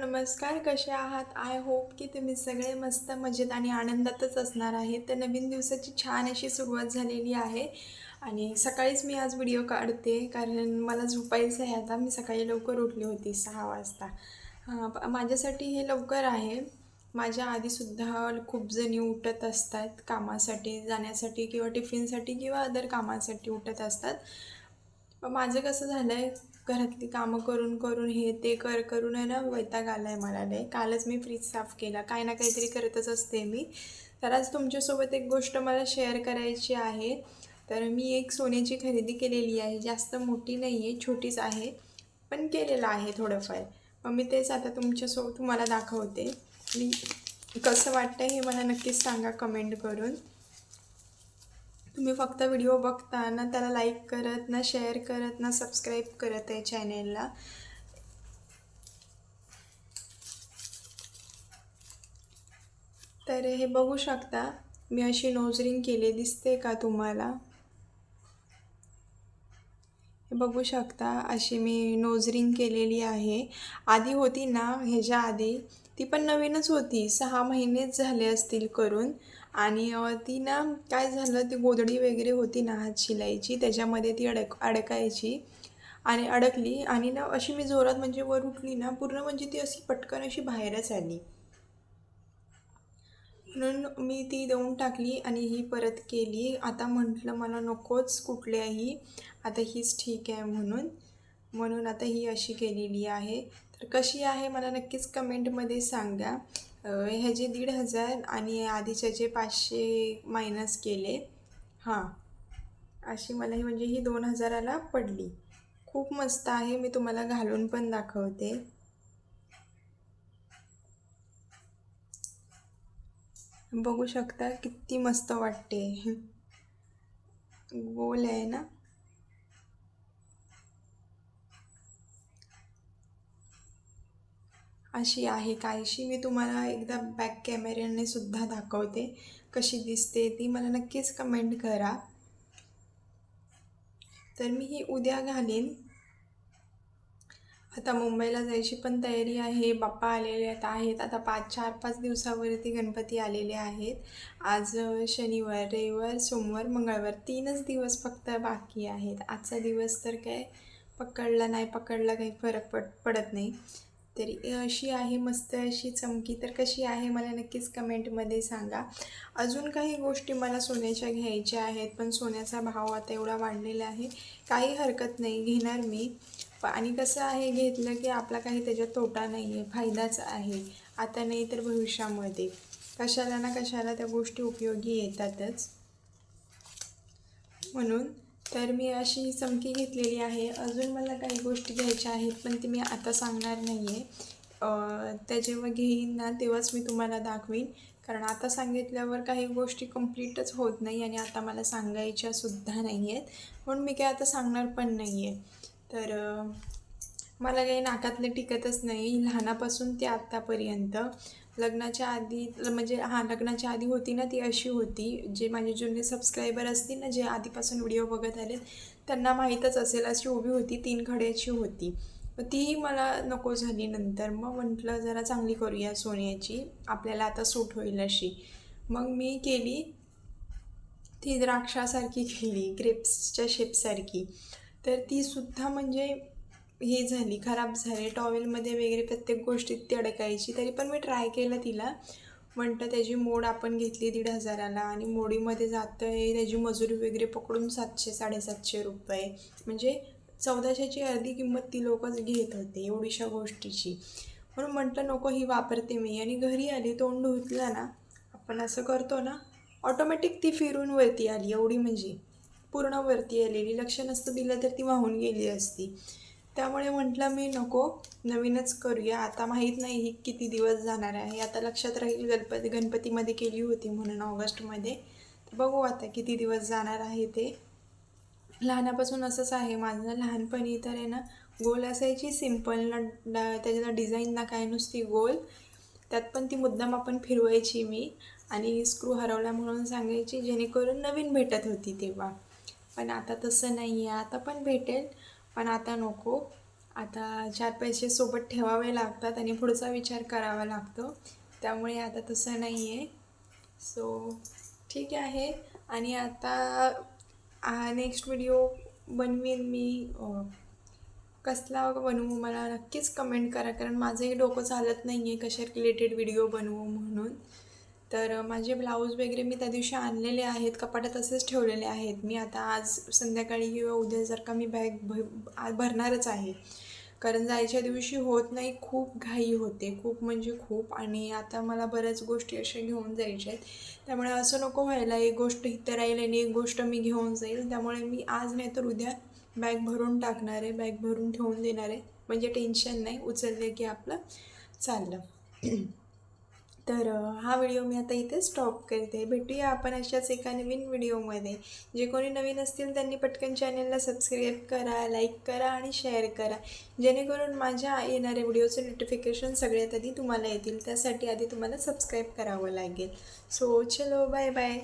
नमस्कार कसे आहात? आय होप की तुम्ही सगळे मस्त मजेत आणि आनंदातच असणार आहे तर नवीन दिवसाची छान अशी सुरुवात झालेली आहे. आणि सकाळीच मी आज व्हिडिओ काढते कारण मला झोपायचं आहे आता. मी सकाळी लवकर उठली होती सहा वाजता. माझ्यासाठी हे लवकर आहे. माझ्या आधीसुद्धा खूप जणी उठत असतात कामासाठी जाण्यासाठी किंवा टिफिनसाठी किंवा अदर कामासाठी उठत असतात. माझं कसं झालं आहे घरातली कामं करून करून हे ते कर करून आहे ना वैताग आला आहे मला नाही कालच मी फ्रीज साफ केला. काही ना काहीतरी करतच असते मी. तर आज तुमच्यासोबत एक गोष्ट मला शेअर करायची आहे. तर मी एक सोन्याची खरेदी केलेली आहे. जास्त मोठी नाही आहे छोटीच आहे पण केलेलं आहे थोडंफार. मग मी तेच आता तुमच्यासोबत तुम्हाला दाखवते. मी कसं वाटतं हे मला नक्कीच सांगा कमेंट करून. तुम्ही फक्त व्हिडिओ बघता ना त्याला लाईक करत ना शेअर करत ना सबस्क्राईब करत आहे चॅनेलला तर हे बघू शकता मी अशी नोजरिंग केली दिसते का तुम्हाला? हे बघू शकता अशी मी नोजरिंग केलेली आहे. आधी होती ना ह्याच्या आधी ती पण नवीनच होती. सहा महिनेच झाले असतील करून. आणि ती ना काय झालं ती गोधडी वगैरे होती ना हात शिलाईची त्याच्यामध्ये ती अडक अडकायची आणि अडकली. आणि ना अशी मी जोरात म्हणजे वर उठली ना पूर्ण म्हणजे ती अशी पटकन अशी बाहेरच आली. म्हणून मी ती देऊन टाकली आणि ही परत केली. आता म्हटलं मला नकोच कुठल्याही. आता हीच ठीक आहे म्हणून. म्हणून आता ही अशी केलेली आहे. तर कशी आहे मला नक्कीच कमेंटमध्ये सांगा. ह्याचे दीड हजार आणि आधीच्याचे पाचशे मायनस केले हां. अशी मला ही म्हणजे ही दोन हजाराला पडली. खूप मस्त आहे मी तुम्हाला घालून पण दाखवते. बघू शकता किती मस्त वाटते. गोल आहे ना? अशी आहे काहीशी मी तुम्हाला एकदा बॅक कॅमेऱ्याने सुद्धा दाखवते. कशी दिसते ती मला नक्कीच कमेंट करा. तर मी ही उद्या घालीन. आता मुंबईला जायची पण तयारी आहे. बाप्पा आलेले आहेत आहेत. आता पाच चार पाच दिवसावरती गणपती आलेले आहेत. आज शनिवार रविवार सोमवार मंगळवार तीनच दिवस फक्त बाकी आहेत. आजचा दिवस तर काय पकडला नाही पकडला काही फरक पड पडत नाही. तरी अशी आहे मस्त अशी चमकी. तर कशी आहे मला नक्कीच कमेंटमध्ये सांगा. अजून काही गोष्टी मला सोन्याच्या घ्यायच्या आहेत पण सोन्याचा भाव आता एवढा वाढलेला आहे. काही हरकत नाही घेणार मी. आणि कसं आहे घेतलं की आपला काही त्याच्यात तोटा नाही आहे फायदाच आहे. आता नाही तर भविष्यामध्ये. कशाला ना कशाला त्या गोष्टी उपयोगी येतातच. म्हणून तर मी अशी चमकी घेतलेली आहे. अजून मला काही गोष्टी घ्यायच्या आहेत पण ते मी आता सांगणार नाही आहे त्या जेव्हा घेईन ना तेव्हाच मी तुम्हाला दाखवीन. कारण आता सांगितल्यावर काही गोष्टी कम्प्लीटच होत नाही आणि आता मला सांगायच्या सुद्धा नाही आहेत म्हणून मी काय आता सांगणार पण नाही आहे तर मला काही नाकातलं टिकतच नाही. लहानापासून ते आत्तापर्यंत. लग्नाच्या आधी म्हणजे हां लग्नाच्या आधी होती ना ती अशी होती जे माझे जुने सबस्क्रायबर असतील ना जे आधीपासून व्हिडिओ बघत आले त्यांना माहीतच असेल अशी उभी होती तीन खड्याची होती. मग मला नको झाली नंतर. मग म्हटलं जरा चांगली करूया सोन्याची आपल्याला आता सूट होईल अशी. मग मी केली. ती द्राक्षासारखी केली ग्रेप्सच्या शेपसारखी तर ती सुद्धा म्हणजे हे झाली खराब झाली. टॉवेलमध्ये वगैरे प्रत्येक गोष्टीत ती अडकायची. तरी पण मी ट्राय केलं तिला. म्हणतं त्याची मोड आपण घेतली दीड हजाराला आणि मोडीमध्ये जातं आहे त्याची मजुरी वगैरे पकडून सातशे साडेसातशे रुपये. म्हणजे चौदाशेची अर्धी किंमत ती लोकच घेत होते एवढीशा गोष्टीची. म्हणून म्हटलं नको ही वापरते मी. आणि घरी आली तोंड धुतला ना आपण असं करतो ना ऑटोमॅटिक ती फिरून वरती आली. एवढी म्हणजे पूर्ण वरती आलेली. लक्ष नसतं दिलं तर ती वाहून गेली असती. त्यामुळे म्हटलं मी नको नवीनच करूया. आता माहीत नाही ही किती दिवस जाणार आहे. आता लक्षात राहील गणपती गणपतीमध्ये केली होती म्हणून ऑगस्टमध्ये. तर बघू आता किती दिवस जाणार आहे ते. लहानापासून असंच आहे माझं. लहानपणी तर आहे ना गोल असायची सिंपल ना डा- त्याच्यात डिझाईन ना काय नुसती गोल. त्यात पण ती मुद्दाम आपण फिरवायची मी. आणि स्क्रू हरवला म्हणून सांगायची जेणेकरून नवीन भेटत होती तेव्हा. पण आता तसं नाही आहे आता पण भेटेल. पण आता नको. आता चार पैसे सोबत ठेवावे लागतात आणि पुढचा विचार करावा लागतो. त्यामुळे आता तसं नाही आहे सो ठीक आहे. आणि आता नेक्स्ट व्हिडिओ बनवीन मी. कसला बनवू मला नक्कीच कमेंट करा. कारण माझंही डोकं चालत नाही आहे कशा रिलेटेड व्हिडिओ बनवू म्हणून. तर माझे ब्लाऊज वगैरे मी त्या दिवशी आणलेले आहेत कपाटात असेच ठेवलेले आहेत. मी आता आज संध्याकाळी किंवा उद्या जर का मी बॅग भ भरणारच आहे. कारण जायच्या दिवशी होत नाही खूप घाई होते. खूप म्हणजे खूप. आणि आता मला बऱ्याच गोष्टी अशा घेऊन जायच्या आहेत. त्यामुळे असं नको व्हायला एक गोष्ट इथं राहील आणि एक गोष्ट मी घेऊन जाईल. त्यामुळे मी आज नाही तर उद्या बॅग भरून टाकणार आहे बॅग भरून ठेवून देणार आहे. म्हणजे टेन्शन नाही उचलले की आपलं चाललं. तर हा व्हिडिओ मी आता इथे स्टॉप करते. भेटूया आपण अशाच एका नवीन व्हिडिओमध्ये. जे कोणी नवीन असतील त्यांनी पटकन चॅनलला सबस्क्राईब करा लाईक करा आणि शेअर करा. जेणेकरून माझ्या येणाऱ्या व्हिडिओचे नोटिफिकेशन सगळ्यात आधी तुम्हाला येतील. त्यासाठी आधी तुम्हाला सबस्क्राईब करावं लागेल. सो चलो बाय बाय